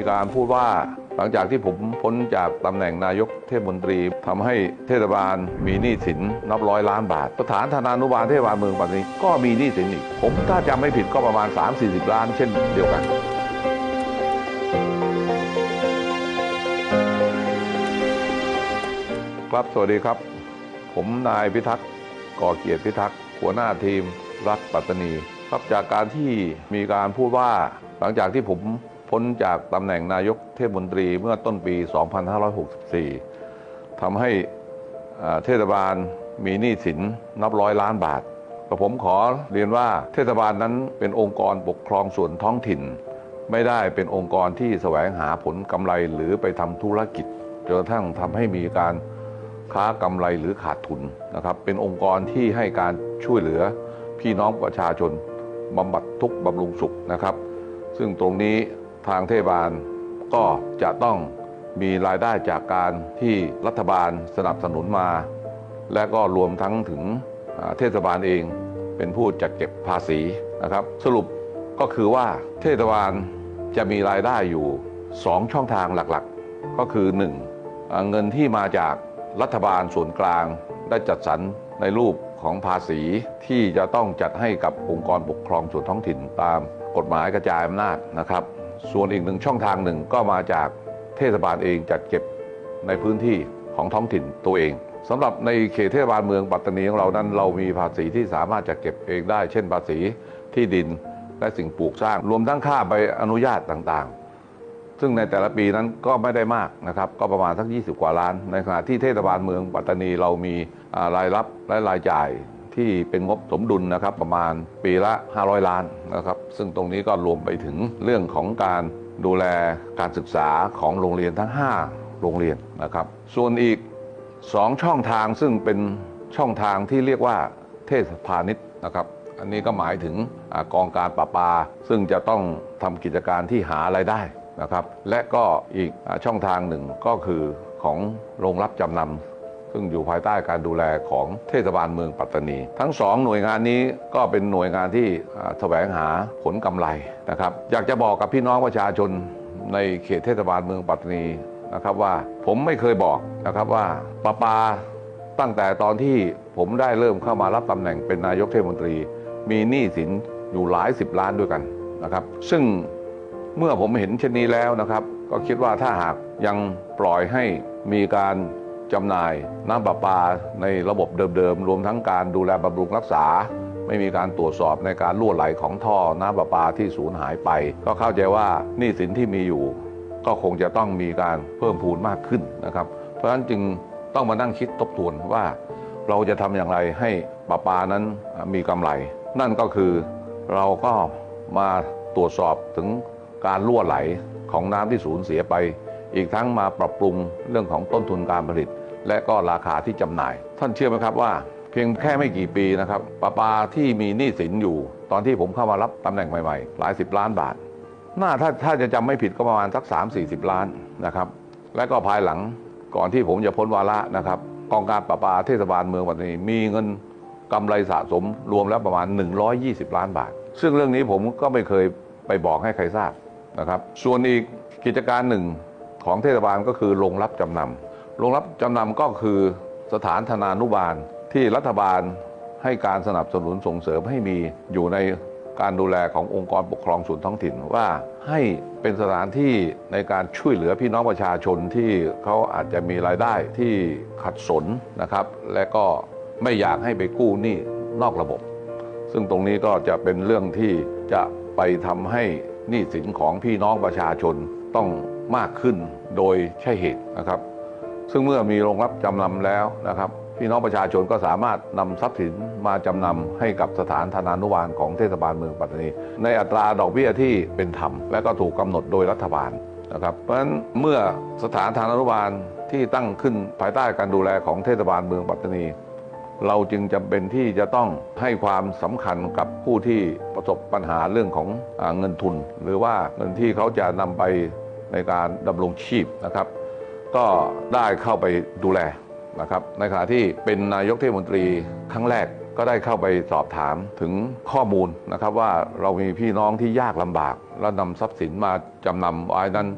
มีการพูดว่าหลังจากที่ผมพ้นจากตำแหน่งนายกเทศมนตรีทำให้เทศบาลมีหนี้สินนับร้อยล้านบาท สถานธนานุบาลเทศบาลเมืองปัตตานีก็มีหนี้สินอีก ผมถ้าจำไม่ผิดก็ประมาณ 3-40 ล้านเช่นเดียวกันครับสวัสดีครับ ผมนายพิทักษ์ก่อเกียรติพิทักษ์หัวหน้าทีมรัฐปัตตานี ครับจากการที่มีการพูดว่าหลังจากที่ผม พ้นจากตำแหน่งนายกเทศมนตรีเมื่อต้นปี 2564 ทำให้อ่าเทศบาลมีหนี้สินนับร้อยล้านบาทก็ผมขอเรียนว่าเทศบาลนั้นเป็นองค์กรปกครองส่วนท้องถิ่น ไม่ได้เป็นองค์กรที่แสวงหาผลกำไรหรือไปทำธุรกิจจนกระทั่งทำให้มีการค้ากำไรหรือขาดทุนนะครับ เป็นองค์กรที่ให้การช่วยเหลือพี่น้องประชาชนบำบัดทุกข์บำรุงสุขนะครับ ซึ่งตรงนี้ ทางเทศบาล ก็จะต้องมีรายได้จากการที่รัฐบาลสนับสนุนมา และก็รวมทั้งถึงเทศบาลเองเป็นผู้จัดเก็บภาษีนะครับ สรุปก็คือว่าเทศบาลจะมีรายได้อยู่ 2 ช่องทางหลักๆ ก็คือ 1. อ่าเงินที่มาจากรัฐบาลส่วนกลางได้จัดสรรในรูปของภาษีที่จะต้องจัดให้กับองค์กรปกครองส่วนท้องถิ่นตามกฎหมายกระจายอำนาจนะครับ ส่วนอีกหนึ่งช่องทางหนึ่งก็มาจากเทศบาลเองจัดเก็บในพื้นที่ของท้องถิ่นตัวเองสำหรับในเขตเทศบาลเมืองปัตตานีของเรานั้น เรามีภาษีที่สามารถจะเก็บเองได้ เช่นภาษีที่ดินและสิ่งปลูกสร้าง รวมทั้งค่าใบอนุญาตต่างๆ ซึ่งในแต่ละปีนั้นก็ไม่ได้มากนะครับ ก็ประมาณสัก 20 กว่าล้าน ในขณะที่เทศบาลเมืองปัตตานีเรามีรายรับและรายจ่าย ที่เป็นงบสมดุลนะครับประมาณปีละ 500 ล้านนะครับซึ่งตรงนี้ก็รวมไปถึงเรื่องของการดูแลการศึกษาของโรงเรียนทั้ง 5 โรงเรียนนะครับ ส่วนอีก 2 ช่องทางซึ่งเป็นช่องทางที่เรียกว่าเทศพาณิชย์นะครับ อันนี้ก็หมายถึงอกองการประปา ซึ่งจะต้องทำกิจการที่หารายได้นะครับ และก็อีกอช่องทางหนึ่งก็คือของโรงรับจำนำ ซึ่งอยู่ภายใต้การดูแลของเทศบาลเมืองปัตตานี ทั้งสองหน่วยงานนี้ก็เป็นหน่วยงานที่แสวงหาผลกำไรนะครับอยากจะบอกกับพี่น้องประชาชนในเขตเทศบาลเมืองปัตตานีนะครับว่าผมไม่เคยบอกนะครับว่าประปาตั้งแต่ตอนที่ผมได้เริ่มเข้ามารับตำแหน่งเป็นนายกเทศมนตรี มีหนี้สินอยู่หลายสิบล้านด้วยกันนะครับซึ่งเมื่อผมเห็นเช่นนี้แล้วนะครับ ก็คิดว่าถ้าหากยังปล่อยให้มีการ จำหน่ายน้ำประปาในระบบเดิมๆ รวมทั้งการดูแลบำรุงรักษา ไม่มีการตรวจสอบในการรั่วไหลของท่อน้ำประปาที่สูญหายไป ก็เข้าใจว่าหนี้สินที่มีอยู่ ก็คงจะต้องมีการเพิ่มพูนมากขึ้นนะครับ เพราะฉะนั้นจึงต้องมานั่งคิดทบทวนว่า เราจะทำอย่างไรให้ประปานั้นมีกำไร นั่นก็คือเราก็มาตรวจสอบถึงการรั่วไหลของน้ำที่สูญเสียไป อีกทั้งมาปรับปรุงเรื่องของต้นทุนการผลิต และก็ราคาที่จำหน่าย ท่านเชื่อไหมครับว่า เพียงแค่ไม่กี่ปีนะครับประปาที่มีหนี้สินอยู่ ตอนที่ผมเข้ามารับตำแหน่งใหม่ๆ หลายสิบล้านบาทน่าถ้าถ้าจะจำไม่ผิดก็ประมาณสัก 3 4 0 ล้านนะครับ และก็ภายหลังก่อนที่ผมจะพ้นวาระนะครับกองการประปาเทศบาลเมืองปัตตานีมีเงินกำไรสะสมรวมแล้วประมาณ 120 ล้านบาท ซึ่งเรื่องนี้ผมก็ไม่เคยไปบอกให้ใครทราบนะครับ ส่วนอีกกิจการหนึ่งของเทศบาลก็คือโรงรับจำนำ โรงรับจำนำก็คือสถานธนานุบาลที่รัฐบาลให้การสนับสนุนส่งเสริมให้มีอยู่ในการดูแลขององค์กรปกครองส่วนท้องถิ่นว่าให้เป็นสถานที่ในการช่วยเหลือพี่น้องประชาชนที่เขาอาจจะมีรายได้ที่ขัดสนนะครับ และก็ไม่อยากให้ไปกู้หนี้นอกระบบ ซึ่งตรงนี้ก็จะเป็นเรื่องที่จะไปทำให้หนี้สินของพี่น้องประชาชนต้องมากขึ้นโดยใช่เหตุนะครับ ซึ่งเมื่อมีโรงรับจำนำแล้วนะครับ พี่น้องประชาชนก็สามารถนำทรัพย์สินมาจำนำให้กับสถานธนานุบาลของเทศบาลเมืองปัตตานี ในอัตราดอกเบี้ยที่เป็นธรรม และก็ถูกกำหนดโดยรัฐบาลนะครับเพราะฉะนั้นเมื่อสถานธนานุบาลที่ตั้งขึ้นภายใต้การดูแลของเทศบาลเมืองปัตตานี เราจึงจำเป็นที่จะต้องให้ความสำคัญกับผู้ที่ประสบปัญหาเรื่องของเงินทุน หรือว่าเงินที่เขาจะนำไปในการดำรงชีพนะครับ ก็ได้เข้าไปดูแลนะครับในขณะที่เป็นนายกเทศมนตรีครั้งแรกก็ได้เข้าไปสอบถามถึงข้อมูลนะครับว่าเรามีพี่น้องที่ยากลำบากแล้วนำทรัพย์สินมาจำนำไว้นั้น